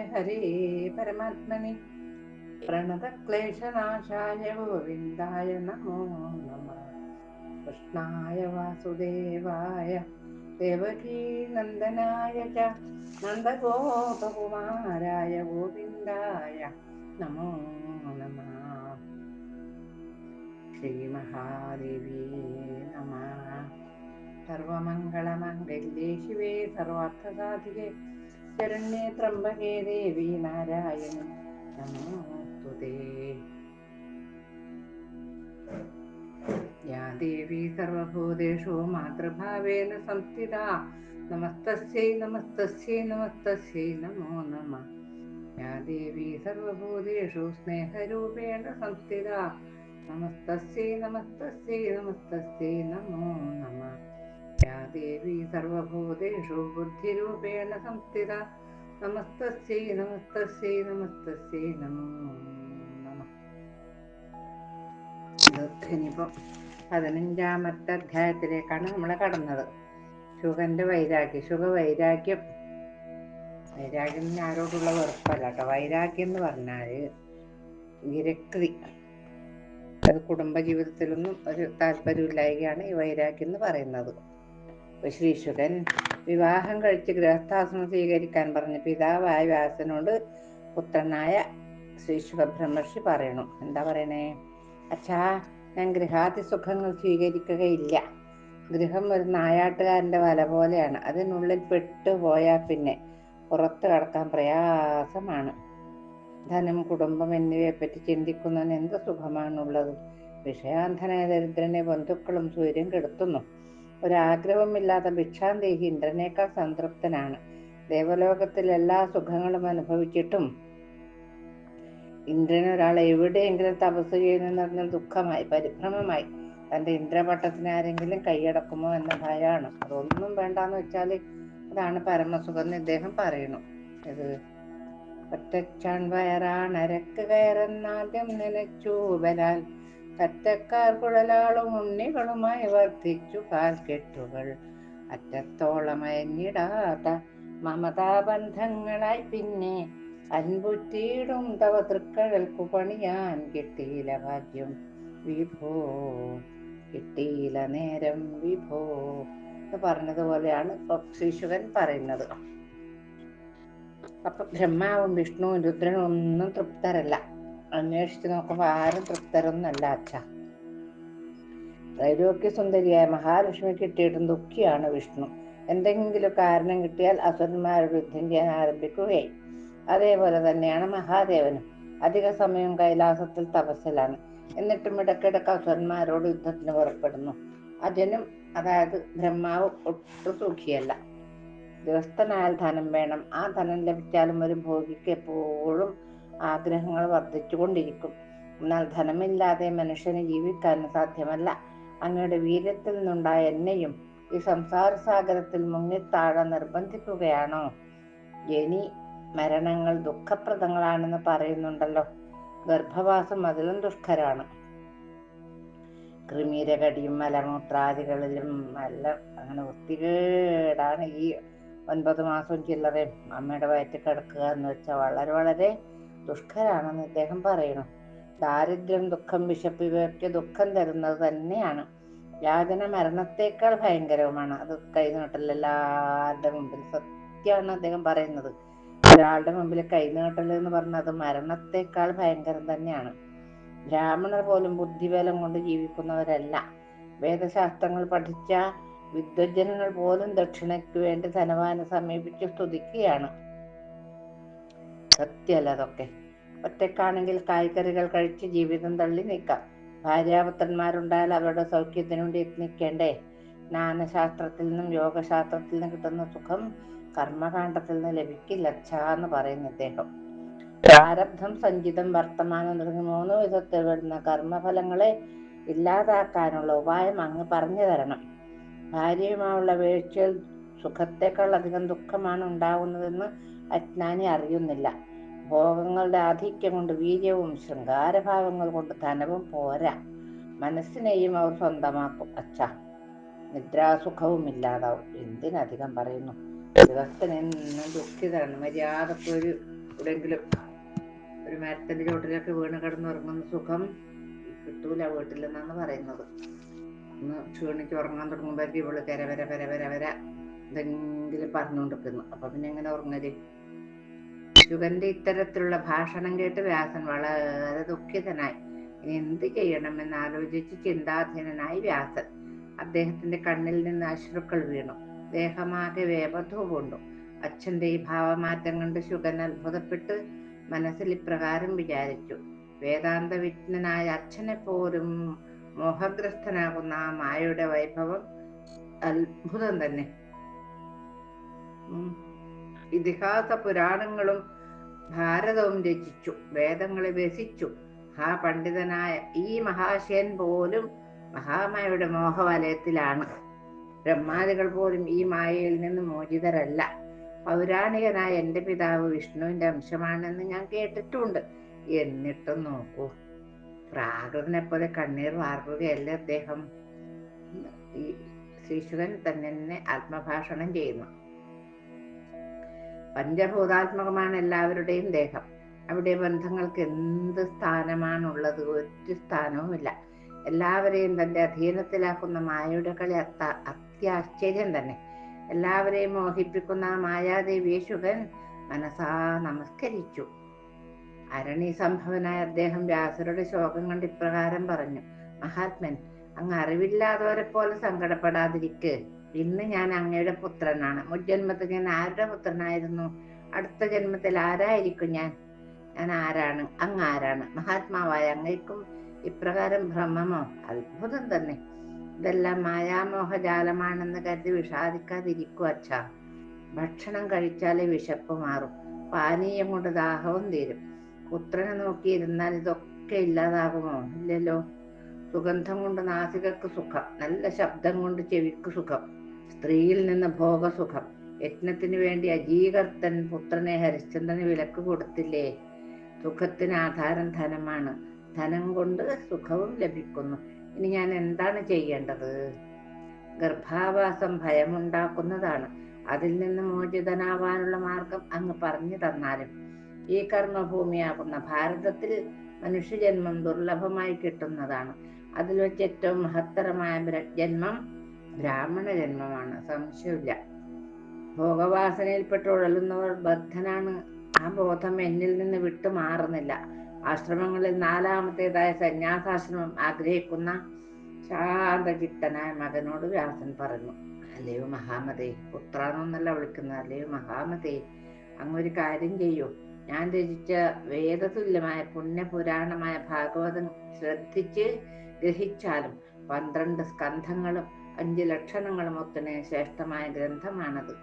ഹരേ പരമാത്മനെ. പ്രണതക്ലേശനാശായ ഗോവിന്ദായ നമോ നമ. കൃഷ്ണായ വാസുദേവായ ദേവകീ നന്ദനായ ച. നന്ദഗോപകുമാരായ ഗോവിന്ദായ നമോ നമ. ശ്രീമഹാദേവി നമ. സർവമംഗളമംഗല്യേ ശിവേ സർവാർത്ഥസാധികേ ശരണ്യേ ത്രംബകേ ദേവി നാരായണി നമോസ്തുതേ യാ ദേവി സർവഭൂതേഷു മാതൃഭാവേന സംസ്ഥിത. നമസ്തസ്യൈ നമസ്തസ്യൈ നമസ്തസ്യൈ നമോ നമ. യാ ദേവി സർവഭൂതേഷു സ്നേഹരൂപേണ സംസ്ഥിത. നമസ്തസ്യൈ നമസ്തസ്യൈ നമസ്തസ്യൈ നമോ നമ. या देवी सर्वभूतेषु बुद्धिरूपेण संस्थिता നമസ്തസ്യൈ നമസ്തസ്യൈ നമസ്തസ്യൈ നമോ നമ ഇനിയിപ്പം പതിനഞ്ചാമത്തെ അധ്യായത്തിലേക്കാണ് നമ്മൾ കടന്നത് ശുഗന്റെ വൈരാഗ്യം ശുഗ വൈരാഗ്യം വൈരാഗ്യം എന്ന് ആരോടുള്ള വെറുപ്പല്ല കേട്ടോ വൈരാഗ്യം എന്ന് പറഞ്ഞാൽ വിരക്തി അത് കുടുംബജീവിതത്തിലൊന്നും ഒരു താല്പര്യമില്ലായകയാണ് ഈ വൈരാഗ്യം എന്ന് പറയുന്നത് ശ്രീശുഖൻ വിവാഹം കഴിച്ച് ഗൃഹസ്ഥാശ്രമം സ്വീകരിക്കാൻ പറഞ്ഞ പിതാവായ വ്യാസനോട് പുത്രനായ ശ്രീശുഖ ബ്രഹ്മർഷി പറയണു. എന്താ പറയണേ? അച്ഛാ ഞാൻ ഗൃഹാതി സുഖങ്ങൾ സ്വീകരിക്കുകയില്ല. ഗൃഹം ഒരു നായാട്ടുകാരന്റെ വല പോലെയാണ്. അതിനുള്ളിൽ പെട്ടുപോയാൽ പിന്നെ പുറത്തു കടക്കാൻ പ്രയാസമാണ്. ധനം കുടുംബം എന്നിവയെ പറ്റി ചിന്തിക്കുന്നതിന് എന്ത് സുഖമാണുള്ളത്? വിഷയാന്ധനായ ദരിദ്രനെ ബന്ധുക്കളും സൂര്യൻ കെടുത്തുന്നു. ഒരാഗ്രഹവുമില്ലാത്ത ഭിക്ഷാന്തേഹി ഇന്ദ്രനേക്കാൾ സംതൃപ്തനാണ്. ദേവലോകത്തിൽ എല്ലാ സുഖങ്ങളും അനുഭവിച്ചിട്ടും ഇന്ദ്രൻ ഒരാൾ എവിടെയെങ്കിലും തപസ് ചെയ്യുന്നറിഞ്ഞാൽ ദുഃഖമായി പരിഭ്രമമായി. തന്റെ ഇന്ദ്രപട്ടത്തിന് ആരെങ്കിലും കൈയടക്കുമോ എന്ന ഭയമാണ് അതൊന്നും വേണ്ടാന്ന് വെച്ചാൽ അതാണ് പരമസുഖം എന്ന് ഇദ്ദേഹം പറയുന്നു. ഇത് ഒറ്റച്ചാൺ വയറാണ് അരക്ക് കയറെന്നാദ്യം നനച്ചു ബലാൽ കറ്റക്കാർ കുഴലാളും ഉണ്ണികളുമായി വർദ്ധിച്ചു കാൽക്കെട്ടുകൾ അറ്റത്തോളമയഞ്ഞിടാത്ത മമതാബന്ധങ്ങളായി പിന്നെ അൻപുറ്റിയിടും തവ തൃക്കഴൽക്കു പണിയാൻ കിട്ടിയില്ല ഭാഗ്യം. വിഭോ കിട്ടിയില്ല നേരം വിഭോ എന്ന് പറഞ്ഞതുപോലെയാണ് ശ്രീശുഖൻ പറയുന്നത്. അപ്പൊ ബ്രഹ്മാവും വിഷ്ണുവും രുദ്രനും ഒന്നും തൃപ്തരല്ല. അന്വേഷിച്ച് നോക്കുമ്പോൾ ആരും തൃപ്തരൊന്നല്ല അച്ഛ. ത്രൈലോക്യ സുന്ദരിയായ മഹാലക്ഷ്മി കിട്ടിയിട്ടും ദുഃഖിയാണ് വിഷ്ണു. എന്തെങ്കിലും കാരണം കിട്ടിയാൽ അസുരന്മാരുടെ യുദ്ധം ചെയ്യാൻ ആരംഭിക്കുകയായി അതേപോലെ തന്നെയാണ് മഹാദേവനും. അധിക സമയം കൈലാസത്തിൽ തപസ്സിലാണ്. എന്നിട്ടും ഇടയ്ക്കിടയ്ക്ക് അസുരന്മാരോട് യുദ്ധത്തിന് പുറപ്പെടുന്നു. അജനും അതായത് ബ്രഹ്മാവ് ഒട്ടും സുഖിയല്ല. ദിവസത്തിനായാൽ ധനം വേണം. ആ ധനം ലഭിച്ചാലും ഒരു ഭോഗിക്ക് എപ്പോഴും ആഗ്രഹങ്ങൾ വർദ്ധിച്ചുകൊണ്ടിരിക്കും. എന്നാൽ ധനമില്ലാതെ മനുഷ്യന് ജീവിക്കാൻ സാധ്യമല്ല. അങ്ങയുടെ വീര്യത്തിൽ നിന്നുണ്ടായ എന്നെയും ഈ സംസാര സാഗരത്തിൽ മുങ്ങിത്താഴ നിർബന്ധിക്കുകയാണോ? ജനി മരണങ്ങൾ ദുഃഖപ്രദങ്ങളാണെന്ന് പറയുന്നുണ്ടല്ലോ. ഗർഭവാസം അതിലും ദുഷ്കരാണ്. ക്രിമീരകടിയും മലമൂത്രാദികളിലും നല്ല അങ്ങനെ ഒത്തിരിടാണ് ഈ ഒൻപത് മാസം ചില്ലറയും. അമ്മയുടെ വയറ്റിൽ കിടക്കുക എന്ന് വെച്ചാൽ വളരെ വളരെ ദുഷ്കരാണെന്ന് അദ്ദേഹം പറയുന്നു. ദാരിദ്ര്യം ദുഃഖം വിശപ്പ് ഇവയൊക്കെ ദുഃഖം തരുന്നത് തന്നെയാണ്. യാതന മരണത്തേക്കാൾ ഭയങ്കരവുമാണ്. അത് കൈനീട്ടൽ എല്ലാവരുടെ മുമ്പിൽ സത്യമാണ് അദ്ദേഹം പറയുന്നത്. ഒരാളുടെ മുമ്പിൽ കൈനീട്ടൽ എന്ന് പറഞ്ഞത് മരണത്തേക്കാൾ ഭയങ്കരം തന്നെയാണ്. ബ്രാഹ്മണർ പോലും ബുദ്ധിബലം കൊണ്ട് ജീവിക്കുന്നവരല്ല. വേദശാസ്ത്രങ്ങൾ പഠിച്ച വിദ്വജനങ്ങൾ പോലും ദക്ഷിണയ്ക്ക് വേണ്ടി ധനവാനെ സമീപിച്ച് സ്തുതിക്കുകയാണ്. സത്യമല്ല അതൊക്കെ ഒറ്റക്കാണെങ്കിൽ കായ്കറികൾ കഴിച്ച് ജീവിതം തള്ളി നിൽക്കാം ഭാര്യാപുത്രന്മാരുണ്ടായാൽ അവരുടെ സൗഖ്യത്തിനു വേണ്ടി യത്നിക്കേണ്ടേ? ജ്ഞാനശാസ്ത്രത്തിൽ നിന്നും യോഗശാസ്ത്രത്തിൽ നിന്നും കിട്ടുന്ന സുഖം കർമ്മകാണ്ഡത്തിൽ നിന്ന് ലഭിക്കില്ല എന്ന് പറയുന്നു ഇദ്ദേഹം. പ്രാരബ്ധം സഞ്ചിതം വർത്തമാനം തുടങ്ങി മൂന്ന് വിധത്തിൽ വരുന്ന കർമ്മഫലങ്ങളെ ഇല്ലാതാക്കാനുള്ള ഉപായം അങ്ങ് പറഞ്ഞു തരണം. ഭാര്യയുമായുള്ള വീഴ്ചയിൽ സുഖത്തേക്കാൾ അധികം ദുഃഖമാണ് ഉണ്ടാകുന്നതെന്ന് അജ്ഞാനി അറിയുന്നില്ല. ഭോഗങ്ങളുടെ ആധിക്യം കൊണ്ട് വീര്യവും ശൃംഗാരഭാവങ്ങൾ കൊണ്ട് ധനവും പോരാ. മനസ്സിനെയും അവർ സ്വന്തമാക്കും. അച്ഛ നിദ്രാസുഖവും ഇല്ലാതാവും. എന്തിനധികം പറയുന്നു? ദിവസത്തിന് എന്നും ദുഃഖിതരാണ്. മര്യാദയ്ക്ക് ഒരു എവിടെയെങ്കിലും ഒരു മരത്തിന്റെ ചോട്ടിലൊക്കെ വീണ് കിടന്നുറങ്ങുന്ന സുഖം കിട്ടൂല വീട്ടിലെന്നാണ് പറയുന്നത്. ഒന്ന് ക്ഷീണിച്ച് ഉറങ്ങാൻ തുടങ്ങുമ്പോഴേക്കും ഇവൾ കര വര വര വര വര എന്തെങ്കിലും പറഞ്ഞുകൊണ്ടിരിക്കുന്നു. അപ്പൊ പിന്നെ എങ്ങനെ ഉറങ്ങൽ? ശുഗന്റെ ഇത്തരത്തിലുള്ള ഭാഷണം കേട്ട് വ്യാസൻ വളരെ ദുഃഖിതനായി. ഇനി എന്ത് ചെയ്യണമെന്ന് ആലോചിച്ച് ചിന്താധീനനായി വ്യാസൻ. അദ്ദേഹത്തിന്റെ കണ്ണിൽ നിന്ന് അശ്രുക്കൾ വീണു. ദേഹമാകെ വേപത്വം കൊണ്ടു. അച്ഛന്റെ ഈ ഭാവമാറ്റം കണ്ട് ശുഗൻ അത്ഭുതപ്പെട്ട് മനസ്സിൽ ഇപ്രകാരം വിചാരിച്ചു. വേദാന്ത വിജ്ഞനായ അച്ഛനെ പോലും മോഹഗ്രസ്തനാകുന്ന ആ മായയുടെ വൈഭവം അത്ഭുതം തന്നെ. ഇതിഹാസ പുരാണങ്ങളും ഭാരതവും രചിച്ചു വേദങ്ങളെ വ്യസിച്ചു ആ പണ്ഡിതനായ ഈ മഹാശയൻ പോലും മഹാമായയുടെ മോഹവലയത്തിലാണ്. ബ്രഹ്മാദികൾ പോലും ഈ മായയിൽ നിന്ന് മോചിതരല്ല. പൗരാണികനായ എന്റെ പിതാവ് വിഷ്ണുവിന്റെ അംശമാണെന്ന് ഞാൻ കേട്ടിട്ടുണ്ട്. എന്നിട്ടും നോക്കൂ പ്രാകൃതനെ പോലെ കണ്ണീർ വാർക്കുകയല്ല അദ്ദേഹം? ഈ ശ്രീശുരൻ തന്നെ ആത്മഭാഷണം ചെയ്യുന്നു. പഞ്ചഭൂതാത്മകമാണ് എല്ലാവരുടെയും ദേഹം. അവിടെ ബന്ധങ്ങൾക്ക് എന്ത് സ്ഥാനമാണുള്ളത്? ഒരു സ്ഥാനവുമില്ല. എല്ലാവരെയും തന്റെ അധീനത്തിലാക്കുന്ന മായയുടെ കളി അത്ത അത്യാശ്ചര്യം തന്നെ. എല്ലാവരെയും മോഹിപ്പിക്കുന്ന മായാദേവിയെ ശുഗൻ മനസാ നമസ്കരിച്ചു. അരണി സംഭവനായ അദ്ദേഹം വ്യാസരുടെ ശോകം കണ്ട് ഇപ്രകാരം പറഞ്ഞു മഹാത്മൻ അങ്ങ് അറിവില്ലാത്തവരെ പോലെ സങ്കടപ്പെടാതിരിക്ക്. ഇന്ന് ഞാൻ അങ്ങയുടെ പുത്രനാണ്. മുജ്ജന്മത്തിൽ ഞാൻ ആരുടെ പുത്രനായിരുന്നു? അടുത്ത ജന്മത്തിൽ ആരായിരിക്കും ഞാൻ? ഞാൻ ആരാണ്? അങ്ങ് ആരാണ്? മഹാത്മാവായ അങ്ങയ്ക്കും ഇപ്രകാരം ഭ്രമമോ അത്ഭുതം തന്നെ. ഇതെല്ലാം മായാമോഹജാലമാണെന്ന് കരുതി വിഷാദിക്കാതിരിക്കും അച്ഛ. ഭക്ഷണം കഴിച്ചാലേ വിശപ്പ് മാറും. പാനീയം കൊണ്ട് ദാഹവും തീരും. പുത്രനെ നോക്കിയിരുന്നാൽ ഇതൊക്കെ ഇല്ലാതാകുമോ? ഇല്ലല്ലോ. സുഗന്ധം കൊണ്ട് നാസികക്ക് സുഖം. നല്ല ശബ്ദം കൊണ്ട് ചെവിക്ക് സുഖം. സ്ത്രീയിൽ നിന്ന് ഭോഗസുഖം. യജ്ഞത്തിന് വേണ്ടി അജീകർത്തൻ പുത്രനെ ഹരിശ്ചന്ദ്രന് വിലക്ക് കൊടുത്തില്ലേ? സുഖത്തിന് ആധാരം ധനമാണ്. ധനം കൊണ്ട് സുഖവും ലഭിക്കുന്നു. ഇനി ഞാൻ എന്താണ് ചെയ്യേണ്ടത്? ഗർഭാവാസം ഭയമുണ്ടാക്കുന്നതാണ്. അതിൽ നിന്ന് മോചിതനാവാനുള്ള മാർഗം അങ്ങ് പറഞ്ഞു തന്നാലും. ഈ കർമ്മഭൂമിയാകുന്ന ഭാരതത്തിൽ മനുഷ്യജന്മം ദുർലഭമായി കിട്ടുന്നതാണ്. അതിൽ വെച്ച് ഏറ്റവും മഹത്തരമായ ജന്മം ബ്രാഹ്മണ ജന്മമാണ് സംശയമില്ല ഭോഗവാസനയിൽപ്പെട്ട് ഉഴലുന്നവർ ബദ്ധനാണ്. ആ ബോധം എന്നിൽ നിന്ന് വിട്ടു മാറുന്നില്ല. ആശ്രമങ്ങളിൽ നാലാമത്തേതായ സന്യാസാശ്രമം ആഗ്രഹിക്കുന്ന ശാന്തചിത്തനായ മകനോട് വ്യാസൻ പറഞ്ഞു അല്ലയോ മഹാമതേ പുത്രാന്നൊന്നല്ല വിളിക്കുന്നത്. അല്ലയോ മഹാമതേ അങ്ങൊരു കാര്യം ചെയ്യൂ. ഞാൻ രചിച്ച വേദതുല്യമായ പുണ്യപുരാണമായ ഭാഗവതം ശ്രദ്ധിച്ച് ഗ്രഹിച്ചാലും പന്ത്രണ്ട് സ്കന്ധങ്ങളും അഞ്ച് ലക്ഷണങ്ങളും ഒത്തിനെ ശ്രേഷ്ഠമായ ഗ്രന്ഥമാണത്.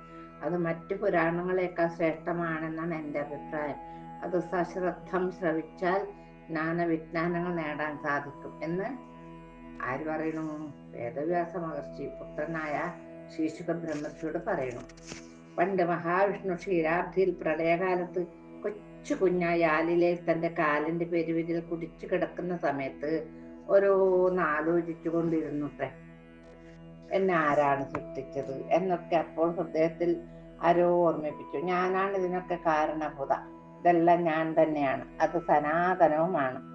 അത് മറ്റു പുരാണങ്ങളെക്കാൾ ശ്രേഷ്ഠമാണെന്നാണ് എന്റെ അഭിപ്രായം. അത് സശ്രദ്ധം ശ്രവിച്ചാൽ ജ്ഞാനവിജ്ഞാനങ്ങൾ നേടാൻ സാധിക്കും എന്ന് ആര് പറയണു വേദവ്യാസ മഹർഷി പുത്രനായ ശീശുക ബ്രഹ്മർഷിയോട് പറയണു പണ്ട് മഹാവിഷ്ണു ക്ഷീരാബ്ധിയിൽ പ്രളയകാലത്ത് കൊച്ചു കുഞ്ഞായ ആലിലെ തന്റെ കാലിന്റെ പെരുവിരിൽ കുടിച്ചു കിടക്കുന്ന സമയത്ത് ഓരോന്ന് ആലോചിച്ചു കൊണ്ടിരുന്നുട്ടെ എന്നെ ആരാണ് സൃഷ്ടിച്ചത് എന്നൊക്കെ അപ്പോൾ ഹൃദയത്തിൽ ആരോ ഓർമ്മിപ്പിച്ചു. ഞാനാണ് ഇതിനൊക്കെ കാരണഭൂത. ഇതെല്ലാം ഞാൻ തന്നെയാണ്. അത് സനാതനവുമാണ്.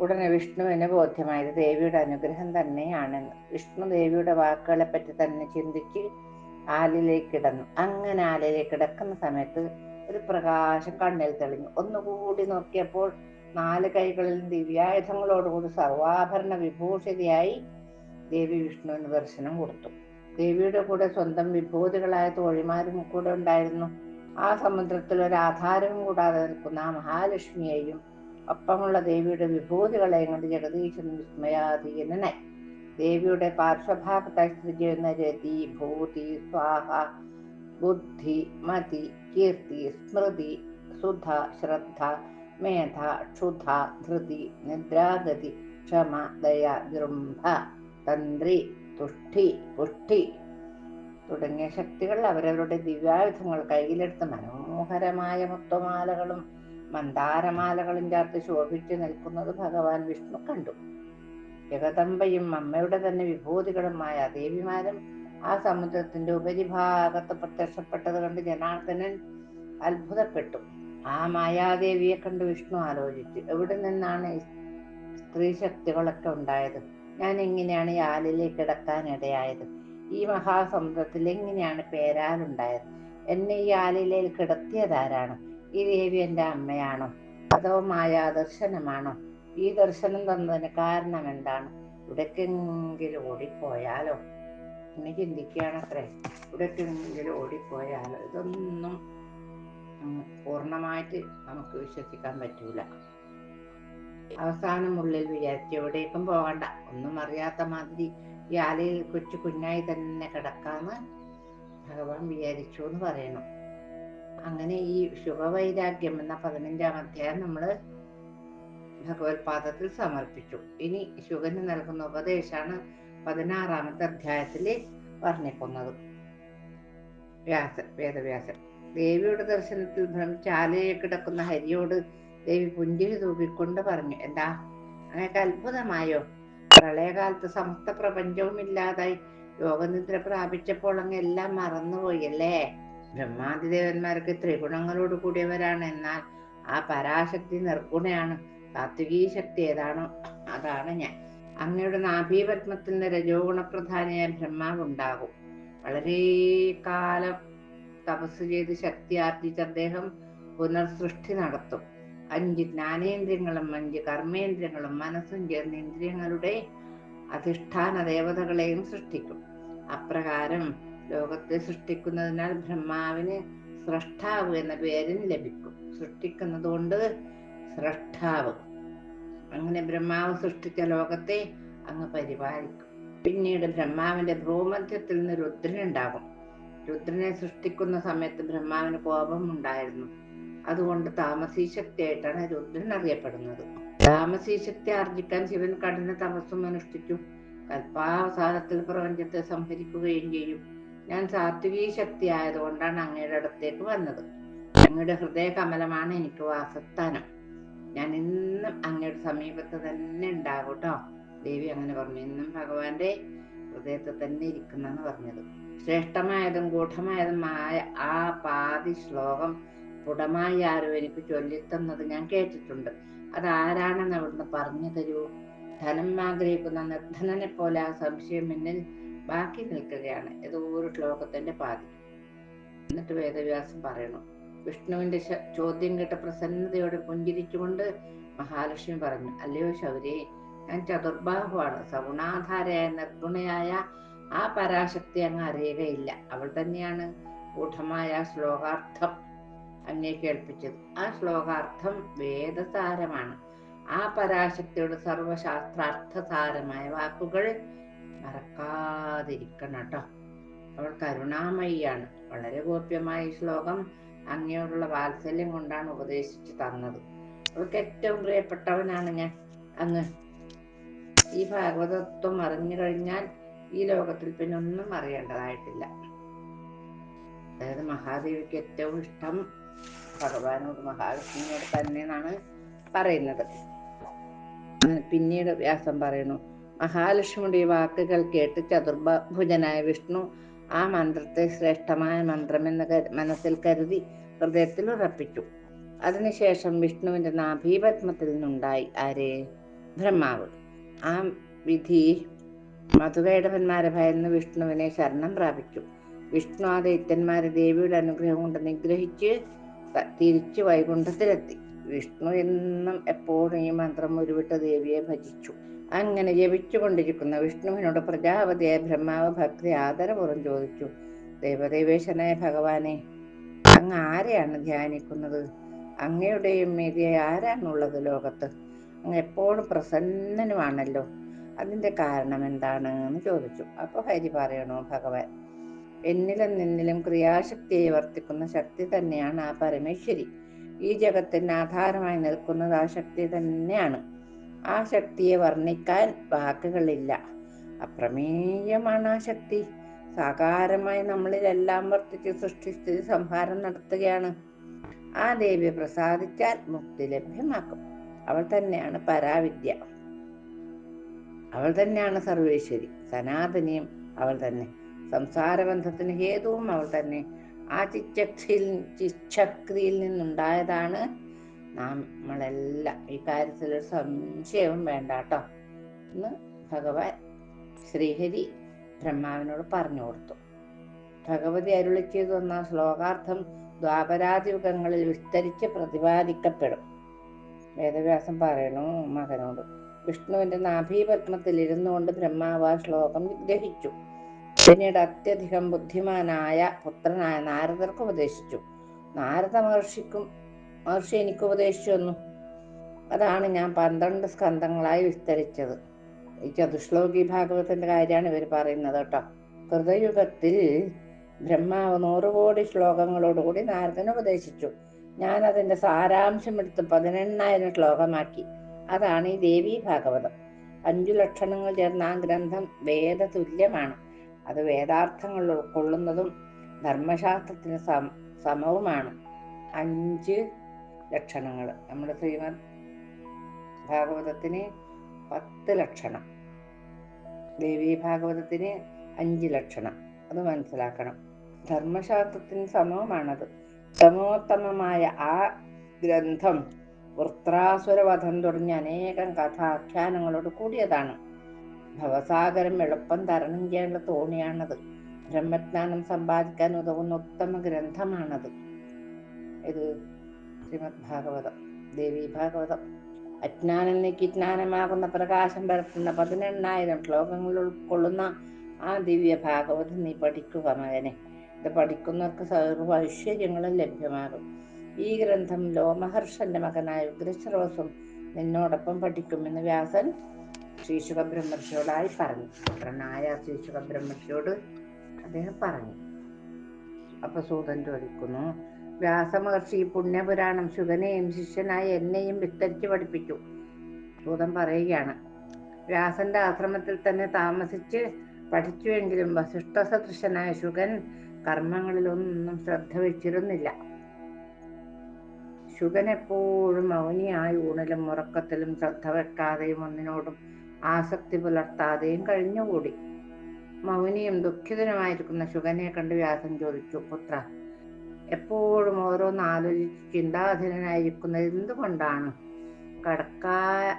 ഉടനെ വിഷ്ണുവിന് ബോധ്യമായത് ദേവിയുടെ അനുഗ്രഹം തന്നെയാണെന്ന്. വിഷ്ണു ദേവിയുടെ വാക്കുകളെ പറ്റി തന്നെ ചിന്തിച്ച് ആലിലേക്ക് കിടന്നു. അങ്ങനെ ആലിലേക്ക് കിടക്കുന്ന സമയത്ത് ഒരു പ്രകാശം കണ്ണിൽ തെളിഞ്ഞു. ഒന്നുകൂടി നോക്കിയപ്പോൾ നാല് കൈകളിൽ ദിവ്യായുധങ്ങളോടുകൂടി സർവാഭരണ വിഭൂഷിതയായി ദേവി വിഷ്ണുവിന് ദർശനം കൊടുത്തു. ദേവിയുടെ കൂടെ സ്വന്തം വിഭൂതികളായ തോഴിമാരും കൂടെ ഉണ്ടായിരുന്നു. ആ സമുദ്രത്തിൽ ഒരു ആധാരവും കൂടാതെ നിൽക്കുന്ന ആ മഹാലക്ഷ്മിയെയും ഒപ്പമുള്ള ദേവിയുടെ വിഭൂതികളെയും കൊണ്ട് ജഗദീശൻ വിസ്മയാധീനനായി ദേവിയുടെ പാർശ്വഭാഗത്തായി സ്ഥിതി ചെയ്യുന്ന രതി ഭൂതി സ്വാഹ ബുദ്ധി മതി കീർത്തി സ്മൃതി സുധ ശ്രദ്ധ മേധ ക്ഷുധ ധൃതി നിദ്രാഗതി ക്ഷമ ദയ ജൃംഭ തന്ത്രി തുഷ്ടി പുഷ്ടി തുടങ്ങിയ ശക്തികൾ അവരവരുടെ ദിവ്യായുധങ്ങൾ കയ്യിലെടുത്ത് മനോഹരമായ മുത്തുമാലകളും മന്ദാരമാലകളും ചേർത്ത് ശോഭിച്ചു നിൽക്കുന്നത് ഭഗവാൻ വിഷ്ണു കണ്ടു. ജഗദമ്പയും അമ്മയുടെ തന്നെ വിഭൂതികളുമായ ദേവിമാരും ആ സമുദ്രത്തിന്റെ ഉപരിഭാഗത്ത് പ്രത്യക്ഷപ്പെട്ടത് കണ്ട് ജനാർദ്ദനൻ അത്ഭുതപ്പെട്ടു. ആ മായാദേവിയെ കണ്ട് വിഷ്ണു ആലോചിച്ചു. എവിടെ നിന്നാണ് സ്ത്രീ ശക്തികളൊക്കെ ഉണ്ടായത്? ഞാൻ എങ്ങനെയാണ് യാലിലേക്ക് കിടക്കാനിടയായത്? ഈ മഹാസമുദ്രത്തിൽ എങ്ങനെയാണ് പേരാലുണ്ടായത്? എന്നെ ഈ ആലിലയിൽ കിടത്തിയതാരാണ്? ഈ ദേവി എന്റെ അമ്മയാണോ? അതോ മായാ ദർശനമാണോ ഈ ദർശനം തന്നതിന് കാരണം എന്താണ് ഇവിടേക്കെങ്കിലും ഓടിപ്പോയാലോ? എന്ന് ചിന്തിക്കുകയാണത്രേ. ഇവിടേക്കെങ്കിലും ഓടിപ്പോയാലോ? ഇതൊന്നും പൂർണമായിട്ട് നമുക്ക് വിശ്വസിക്കാൻ പറ്റൂല. അവസാനം ഉള്ളിൽ വിചാരിച്ചു എവിടേക്കും പോകണ്ട. ഒന്നും അറിയാത്ത മാതിരി ഈ ആലയിൽ കൊച്ചു കുഞ്ഞായി തന്നെ കിടക്കാന്ന് ഭഗവാൻ വിചാരിച്ചു എന്ന് പറയണം. അങ്ങനെ ഈ ശുഭവൈരാഗ്യം എന്ന പതിനഞ്ചാം അധ്യായം നമ്മൾ ഭഗവത്പാദത്തിൽ സമർപ്പിച്ചു. ഇനി ശുഗന് നൽകുന്ന ഉപദേശമാണ് പതിനാറാമത്തെ അധ്യായത്തിൽ വർണിക്കുന്നത് വ്യാസൻ വേദവ്യാസൻ ദേവിയുടെ ദർശനത്തിൽ ഭ്രമിച്ച് ആലയിൽ കിടക്കുന്ന ഹരിയോട് ദേവി പുഞ്ചിരി തൂക്കിക്കൊണ്ട് പറഞ്ഞു എന്താ? അങ്ങക്ക് അത്ഭുതമായോ? പ്രളയകാലത്ത് സമസ്ത പ്രപഞ്ചവും ഇല്ലാതായി യോഗനിദ്ര പ്രാപിച്ചപ്പോൾ അങ്ങ് എല്ലാം മറന്നുപോയല്ലേ? ബ്രഹ്മാതിദേവന്മാർക്ക് ത്രിഗുണങ്ങളോട് കൂടിയവരാണ്. എന്നാൽ ആ പരാശക്തി നിർഗുണയാണ്. സാത്വികീ ശക്തി ഏതാണോ അതാണ് ഞാൻ. അങ്ങയുടെ നാഭീപത്മത്തിൽ നിന്ന് രജോ ഗുണപ്രധാനിയായ ബ്രഹ്മാവ് ഉണ്ടാകും വളരെ കാലം തപസ് ചെയ്ത് ശക്തി ആർജിച്ച അദ്ദേഹം പുനർസൃഷ്ടി നടത്തും. അഞ്ച് ജ്ഞാനേന്ദ്രിയങ്ങളും അഞ്ച് കർമ്മേന്ദ്രിയങ്ങളും മനസ്സും ചേർന്ന ഇന്ദ്രിയങ്ങളുടെ അധിഷ്ഠാന ദേവതകളെയും സൃഷ്ടിക്കും. അപ്രകാരം ലോകത്തെ സൃഷ്ടിക്കുന്നതിനാൽ ബ്രഹ്മാവിന് സ്രഷ്ടാവ് എന്ന പേരും ലഭിക്കും. സൃഷ്ടിക്കുന്നത് കൊണ്ട് സ്രഷ്ടാവ്. അങ്ങനെ ബ്രഹ്മാവ് സൃഷ്ടിച്ച ലോകത്തെ അങ്ങ് പരിപാലിക്കും. പിന്നീട് ബ്രഹ്മാവിന്റെ ഭ്രൂമധ്യത്തിൽ നിന്ന് രുദ്രനുണ്ടാകും. രുദ്രനെ സൃഷ്ടിക്കുന്ന സമയത്ത് ബ്രഹ്മാവിന് കോപം ഉണ്ടായിരുന്നു അതുകൊണ്ട് താമസീ ശക്തിയായിട്ടാണ് രുദ്രൻ അറിയപ്പെടുന്നത്. താമസീ ശക്തി ആർജിക്കാൻ ശിവൻ കഠിന തപസ്സും അനുഷ്ഠിച്ചു. കൽപ്പാവസാനത്തിൽ പ്രപഞ്ചത്തെ സംഹരിക്കുകയും ചെയ്യും. ഞാൻ സാത്വികീ ശക്തി ആയതുകൊണ്ടാണ് അങ്ങയുടെ അടുത്തേക്ക് വന്നത്. അങ്ങയുടെ ഹൃദയ കമലമാണ് എനിക്ക് വാസസ്ഥാനം. ഞാൻ ഇന്നും അങ്ങയുടെ സമീപത്ത് തന്നെ ഉണ്ടാകും കേട്ടോ ദേവി അങ്ങനെ പറഞ്ഞു. ഇന്നും ഭഗവാന്റെ ഹൃദയത്തിൽ തന്നെ ഇരിക്കുന്നെന്ന് പറഞ്ഞത്. ശ്രേഷ്ഠമായതും ഗൂഢമായതുമായ ആ പാതി ശ്ലോകം സ്ഫുടമായി ആരും എനിക്ക് ചൊല്ലിത്തന്നത് ഞാൻ കേട്ടിട്ടുണ്ട്. അത് ആരാണെന്ന് അവിടുന്ന് പറഞ്ഞു തരൂ? ധനം ആഗ്രഹിക്കുന്ന നിർധനനെ പോലെ ആ സംശയം എന്നിൽ ബാക്കി നിൽക്കുകയാണ്. ഇത് ഒരു ശ്ലോകത്തിന്റെ പാതി. എന്നിട്ട് വേദവ്യാസം പറയണു. വിഷ്ണുവിന്റെ ചോദ്യം കേട്ട പ്രസന്നതയോടെ പുഞ്ചിരിച്ചുകൊണ്ട് മഹാലക്ഷ്മി പറഞ്ഞു അല്ലയോ ശൗരേ ഞാൻ ചതുർബാഹുവാണ്. സഗുണാധാരയായ നിർഗുണയായ ആ പരാശക്തി അങ്ങ് അറിയുകയില്ല. അവൾ തന്നെയാണ് ഗൂഢമായ ശ്ലോകാർത്ഥം അങ്ങേ കേൾപ്പിച്ചത് ആ ശ്ലോകാർത്ഥം വേദസാരമാണ്. ആ പരാശക്തിയുടെ സർവശാസ്ത്രാർത്ഥസാരമായ വാക്കുകൾ മറക്കാതിരിക്കണം കേട്ടോ. അവൾ കരുണാമയിയാണ്. വളരെ ഗോപ്യമായ ഈ ശ്ലോകം അങ്ങയോടുള്ള വാത്സല്യം കൊണ്ടാണ് ഉപദേശിച്ചു തന്നത്. അവൾക്ക് ഏറ്റവും പ്രിയപ്പെട്ടവനാണ് ഞാൻ. അങ്ങ് ഈ ഭാഗവതത്വം അറിഞ്ഞു കഴിഞ്ഞാൽ ഈ ലോകത്തിൽ പിന്നെ ഒന്നും അറിയേണ്ടതായിട്ടില്ല. അതായത് മഹാദേവിക്ക് ഏറ്റവും ഇഷ്ടം ഭഗവാനോട് മഹാവിഷ്ണുവിനോട് തന്നെ എന്നാണ് പറയുന്നത്. പിന്നീട് വ്യാസം പറയുന്നു മഹാലക്ഷ്മിയുടെ ഈ വാക്കുകൾ കേട്ട് ചതുർഭുജനായ വിഷ്ണു ആ മന്ത്രത്തെ ശ്രേഷ്ഠമായ മന്ത്രമെന്ന് മനസ്സിൽ കരുതി ഹൃദയത്തിൽ ഉറപ്പിച്ചു. അതിനുശേഷം വിഷ്ണുവിന്റെ നാഭീപത്മത്തിൽ നിന്നുണ്ടായി ആരെ? ബ്രഹ്മാവ്. ആ വിധി മധുകൈടവന്മാരെ ഭയന്ന് വിഷ്ണുവിനെ ശരണം പ്രാപിച്ചു. വിഷ്ണു ആ ദൈത്യന്മാരെ ദേവിയുടെ അനുഗ്രഹം കൊണ്ട് നിഗ്രഹിച്ച് ത- തിരിച്ചു വൈകുണ്ഠത്തിലെത്തി. വിഷ്ണു എന്നും എപ്പോഴും ഈ മന്ത്രം ഉരുവിട്ട ദേവിയെ ഭജിച്ചു. അങ്ങനെ ജപിച്ചുകൊണ്ടിരിക്കുന്ന വിഷ്ണുവിനോട് പ്രജാപതിയായ ബ്രഹ്മാവ് ഭക്തി ആദരപൂർവം ചോദിച്ചു. ദേവദേവേശനായ ഭഗവാനെ അങ്ങ് ആരെയാണ് ധ്യാനിക്കുന്നത്? അങ്ങയുടെയും മീതിയെ ആരാണുള്ളത് ലോകത്ത്? അങ്ങ് എപ്പോഴും പ്രസന്നനുമാണല്ലോ. അതിന്റെ കാരണം എന്താണ്? എന്ന് ചോദിച്ചു. അപ്പോൾ ഹരി പറയണു ഭഗവാൻ എന്നിലും നിന്നിലും ക്രിയാശക്തിയെ വർത്തിക്കുന്ന ശക്തി തന്നെയാണ് ആ പരമേശ്വരി. ഈ ജഗത്തിന് ആധാരമായി നിൽക്കുന്നത് ആ ശക്തി തന്നെയാണ്. ആ ശക്തിയെ വർണിക്കാൻ വാക്കുകളില്ല. അപ്രമേയമാണ് ആ ശക്തി. സാകാരമായി നമ്മളിലെല്ലാം വർത്തിച്ച് സൃഷ്ടിസ്ഥിതി സംഹാരം നടത്തുകയാണ്. ആ ദേവി പ്രസാദിച്ചാൽ മുക്തി ലഭ്യമാക്കും. അവൾ തന്നെയാണ് പരാവിദ്യ. അവൾ തന്നെയാണ് സർവേശ്വരി. സനാതനിയും അവൾ തന്നെ. സംസാരബന്ധത്തിന് ഹേതുവും അവൾ തന്നെ. ആ ചിച്ചക്തിയിൽ ചിച്ചക്തിയിൽ നിന്നുണ്ടായതാണ് നമ്മളെല്ലാം. ഈ കാര്യത്തിൽ ഒരു സംശയവും വേണ്ട കേട്ടോ. എന്ന് ഭഗവാൻ ശ്രീഹരി ബ്രഹ്മാവിനോട് പറഞ്ഞു കൊടുത്തു. ഭഗവതി അരുളി ചെയ്തു വന്ന ശ്ലോകാർത്ഥം ദ്വാപരാധിയുഗങ്ങളിൽ വിസ്തരിച്ച് പ്രതിപാദിക്കപ്പെടും. വേദവ്യാസം പറയണു മകനോട്. വിഷ്ണുവിന്റെ നാഭീപത്മത്തിൽ ഇരുന്നുകൊണ്ട് ബ്രഹ്മാവ് ആ ശ്ലോകം ഗ്രഹിച്ചു. പിന്നീട് അത്യധികം ബുദ്ധിമാനായ പുത്രനായ നാരദർക്ക് ഉപദേശിച്ചു. നാരദ മഹർഷിക്കും മഹർഷി എനിക്ക് ഉപദേശിച്ചു വന്നു അതാണ് ഞാൻ പന്ത്രണ്ട് സ്കന്ധങ്ങളായി വിസ്തരിച്ചത്. ഈ ചതുശ്ലോകി ഭാഗവതത്തിന്റെ കാര്യമാണ് ഇവർ പറയുന്നത് കേട്ടോ. കൃതയുഗത്തിൽ ബ്രഹ്മാവ് നൂറ് കോടി ശ്ലോകങ്ങളോടുകൂടി നാരദൻ ഉപദേശിച്ചു. ഞാൻ അതിന്റെ സാരാംശം എടുത്ത് പതിനെണ്ണായിരം ശ്ലോകമാക്കി. അതാണ് ഈ ദേവി ഭാഗവതം. അഞ്ചു ലക്ഷണങ്ങൾ ചേർന്ന ആ ഗ്രന്ഥം വേദതുല്യമാണ്. അത് വേദാർത്ഥങ്ങൾ ഉൾക്കൊള്ളുന്നതും ധർമ്മശാസ്ത്രത്തിന് സം സമവുമാണ്. അഞ്ച് ലക്ഷണങ്ങൾ. നമ്മുടെ ശ്രീമദ് ഭാഗവതത്തിന് പത്ത് ലക്ഷണം. ദേവി ഭാഗവതത്തിന് അഞ്ച് ലക്ഷണം. അത് മനസ്സിലാക്കണം. ധർമ്മശാസ്ത്രത്തിന് സമവുമാണത്. സമോത്തമമായ ആ ഗ്രന്ഥം വൃത്രാസുരവധം തുടങ്ങിയ അനേകം കഥാഖ്യാനങ്ങളോട് കൂടിയതാണ്. ഭവസാഗരം എളുപ്പം തരണം ചെയ്യേണ്ട തോണിയാണത്. ബ്രഹ്മജ്ഞാനം സമ്പാദിക്കാൻ ഉതകുന്ന ഉത്തമ ഗ്രന്ഥമാണത്. ഇത് ശ്രീമദ് ഭാഗവതം ദേവി ഭാഗവതം അജ്ഞാനം നീക്കി ജ്ഞാനമാകുന്ന പ്രകാശം പരത്തുന്ന പതിനെണ്ണായിരം ശ്ലോകങ്ങൾ ഉൾക്കൊള്ളുന്ന ആ ദിവ്യ ഭാഗവതം നീ പഠിക്കുക മകനെ. ഇത് പഠിക്കുന്നവർക്ക് സർവ ഐശ്വര്യങ്ങളും ലഭ്യമാകും. ഈ ഗ്രന്ഥം ലോമഹർഷന്റെ മകനായ ഉഗ്രശ്രവസും നിന്നോടൊപ്പം പഠിക്കുമെന്ന് വ്യാസൻ ശ്രീശുഖ ബ്രഹ്മർഷിയോടായി പറഞ്ഞു. പുത്രനായ ശ്രീശുഖ ബ്രഹ്മർഷിയോട് അദ്ദേഹം പറഞ്ഞു. അപ്പൊ സൂതൻ ചോദിക്കുന്നു വ്യാസമഹർഷി പുണ്യപുരാണം ശുഖനെയും ശിഷ്യനായ എന്നെയും വിസ്തരിച്ച് പഠിപ്പിച്ചു. സൂതൻ പറയുകയാണ് വ്യാസന്റെ ആശ്രമത്തിൽ തന്നെ താമസിച്ച് പഠിച്ചുവെങ്കിലും വസിഷ്ഠ സദൃശനായ ശുഖൻ കർമ്മങ്ങളിലൊന്നും ശ്രദ്ധ വെച്ചിരുന്നില്ല. ശുഖൻ എപ്പോഴും മൗനിയായി ഊണിലും ഉറക്കത്തിലും ശ്രദ്ധ വെക്കാതെയും ഒന്നിനോടും ആസക്തി പുലർത്താതെയും കഴിഞ്ഞുകൂടി. മൗനിയും ദുഃഖിതനുമായിരിക്കുന്ന ശുഗനെ കണ്ട് വ്യാസൻ ചോദിച്ചു പുത്ര എപ്പോഴും ഓരോന്ന് ആലോചിച്ച് ചിന്താധീനനായിരിക്കുന്നത് എന്തുകൊണ്ടാണ്? കടക്കാ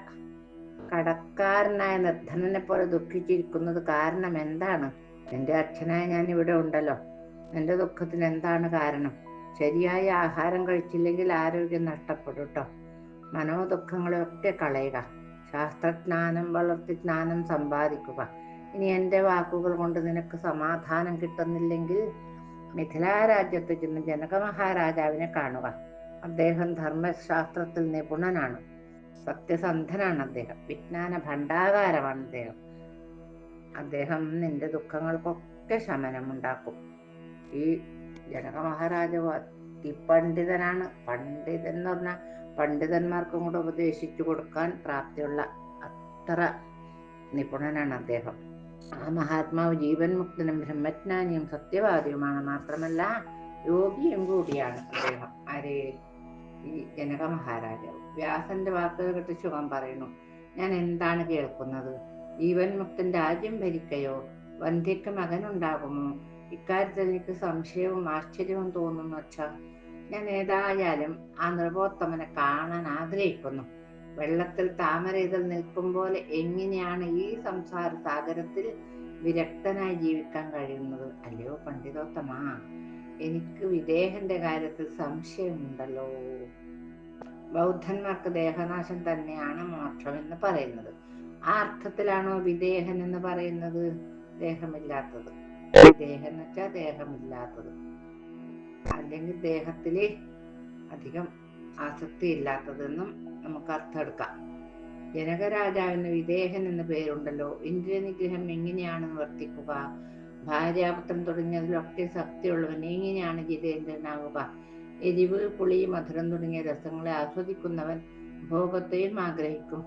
കടക്കാരനായ നിർധനനെ പോലെ ദുഃഖിച്ചിരിക്കുന്നത് കാരണം എന്താണ്? എന്റെ അച്ഛനായ ഞാൻ ഇവിടെ ഉണ്ടല്ലോ. എന്റെ ദുഃഖത്തിന് എന്താണ് കാരണം? ശരിയായ ആഹാരം കഴിച്ചില്ലെങ്കിൽ ആരോഗ്യം നഷ്ടപ്പെടും കേട്ടോ മനോദുഃഖങ്ങളെയൊക്കെ കളയുക. ശാസ്ത്രജ്ഞാനം വളർത്തി ജ്ഞാനം സമ്പാദിക്കുക. ഇനി എന്റെ വാക്കുകൾ കൊണ്ട് നിനക്ക് സമാധാനം കിട്ടുന്നില്ലെങ്കിൽ മിഥിലാരാജ്യത്ത് ചെന്ന് ജനക മഹാരാജാവിനെ കാണുക. അദ്ദേഹം ധർമ്മശാസ്ത്രത്തിൽ നിപുണനാണ്. സത്യസന്ധനാണ് അദ്ദേഹം. വിജ്ഞാന ഭണ്ഡാകാരമാണ് അദ്ദേഹം. അദ്ദേഹം നിന്റെ ദുഃഖങ്ങൾക്കൊക്കെ ശമനമുണ്ടാക്കും. ഈ ജനക മഹാരാജാവ് അതിപണ്ഡിതനാണ് പണ്ഡിതൻ എന്ന് പറഞ്ഞാൽ പണ്ഡിതന്മാർക്കും കൂടെ ഉപദേശിച്ചു കൊടുക്കാൻ പ്രാപ്തിയുള്ള അത്ര നിപുണനാണ് അദ്ദേഹം. ആ മഹാത്മാവ് ജീവൻ മുക്തനും ബ്രഹ്മജ്ഞാനിയും സത്യവാദിയുമാണ്. മാത്രമല്ല യോഗിയും കൂടിയാണ് അദ്ദേഹം. ആര് ഈ ജനക മഹാരാജാവ് വ്യാസന്റെ വാക്കുകൾ കേട്ട് ശുഭം പറയുന്നു. ഞാൻ എന്താണ് കേൾക്കുന്നത്? ജീവൻ മുക്തൻ രാജ്യം ഭരിക്കയോ? വന്ധ്യക്ക് മകനുണ്ടാകുമോ? ഇക്കാര്യത്തിൽ എനിക്ക് സംശയവും ആശ്ചര്യവും തോന്നുന്നു വച്ചാ ഞാൻ ഏതായാലും ആ നൃപോത്തമനെ കാണാൻ ആഗ്രഹിക്കുന്നു. വെള്ളത്തിൽ താമര ഇതിൽ നിൽക്കും പോലെ എങ്ങനെയാണ് ഈ സംസാര സാഗരത്തിൽ വിരക്തനായി ജീവിക്കാൻ കഴിയുന്നത്? അല്ലയോ പണ്ഡിതോത്തമാ എനിക്ക് വിദേഹന്റെ കാര്യത്തിൽ സംശയമുണ്ടല്ലോ. ബൗദ്ധന്മാർക്ക് ദേഹനാശം തന്നെയാണ് മോക്ഷം എന്ന് പറയുന്നത്. ആ അർത്ഥത്തിലാണോ വിദേഹൻ എന്ന് പറയുന്നത്? ദേഹമില്ലാത്തത്. വിദേഹം എന്ന് വെച്ചാൽ ദേഹമില്ലാത്തത്. അല്ലെങ്കിൽ ദേഹത്തിൽ അധികം ആസക്തി ഇല്ലാത്തതെന്നും നമുക്ക് അർത്ഥം എടുക്കാം. ജനകരാജാവിന് വിദേഹൻ എന്ന പേരുണ്ടല്ലോ. ഇന്ദ്രനിഗ്രഹം എങ്ങനെയാണ് വർത്തിക്കുക? ഭാര്യാപത്രം തുടങ്ങിയതിലൊക്കെ ശക്തിയുള്ളവൻ എങ്ങനെയാണ് ജിതേന്ദ്രനാവുക? എരിവ് പുളി മധുരം തുടങ്ങിയ രസങ്ങളെ ആസ്വദിക്കുന്നവൻ ഭോഗത്തെയും ആഗ്രഹിക്കും.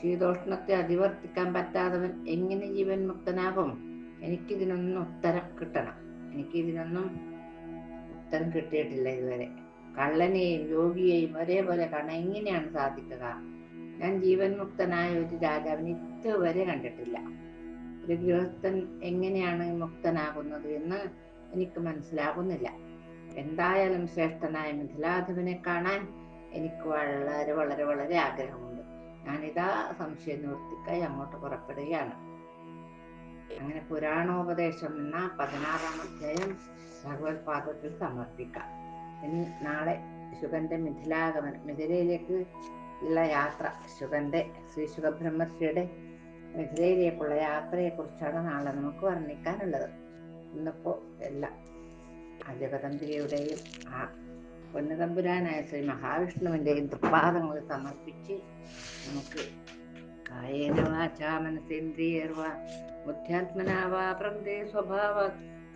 ശീതോഷ്ണത്തെ അതിവർത്തിക്കാൻ പറ്റാത്തവൻ എങ്ങനെ ജീവൻ മുക്തനാകും എനിക്കിതിനൊന്നും ഉത്തരം കിട്ടണം. എനിക്കിതിനൊന്നും ഉത്തരം കിട്ടിയിട്ടില്ല ഇതുവരെ. കള്ളനെയും യോഗിയെയും ഒരേപോലെ കാണാൻ എങ്ങനെയാണ് സാധിക്കുക? ഞാൻ ജീവൻ മുക്തനായ ഒരു രാജാവിനെ ഇതുവരെ കണ്ടിട്ടില്ല. ഒരു ഗൃഹസ്ഥൻ എങ്ങനെയാണ് മുക്തനാകുന്നത് എന്ന് എനിക്ക് മനസ്സിലാകുന്നില്ല. എന്തായാലും ശ്രേഷ്ഠനായ മിഥിലാധവനെ കാണാൻ എനിക്ക് വളരെ വളരെ വളരെ ആഗ്രഹമുണ്ട്. ഞാനിതാ സംശയ നിവൃത്തിക്കായി അങ്ങോട്ട് പുറപ്പെടുകയാണ്. അങ്ങനെ പുരാണോപദേശം എന്ന പതിനാറാം അധ്യായം ഭഗവത് പാദത്തിൽ സമർപ്പിക്കാം. ഇനി നാളെ ശുഗന്റെ മിഥിലാഗമനം മിഥിലയിലേക്ക് ഉള്ള യാത്ര ശുഗന്റെ ശ്രീ ശുഖബ്രഹ്മശ്രീയുടെ മിഥിലയിലേക്കുള്ള യാത്രയെ കുറിച്ചാണ് നാളെ നമുക്ക് വർണിക്കാനുള്ളത്. ഇന്നിപ്പോ എല്ലാം ആ ജഗദമ്പികയുടെയും ആ പൊന്നുതമ്പുരാനായ ശ്രീ മഹാവിഷ്ണുവിന്റെയും തൃപ്പാദങ്ങൾ സമർപ്പിച്ച് നമുക്ക് കായേന വാചാ മനസേന്ദ്രിയർവ ബുദ്ധ്യാത്മനാവാ പ്രന്തേ സ്വഭാവ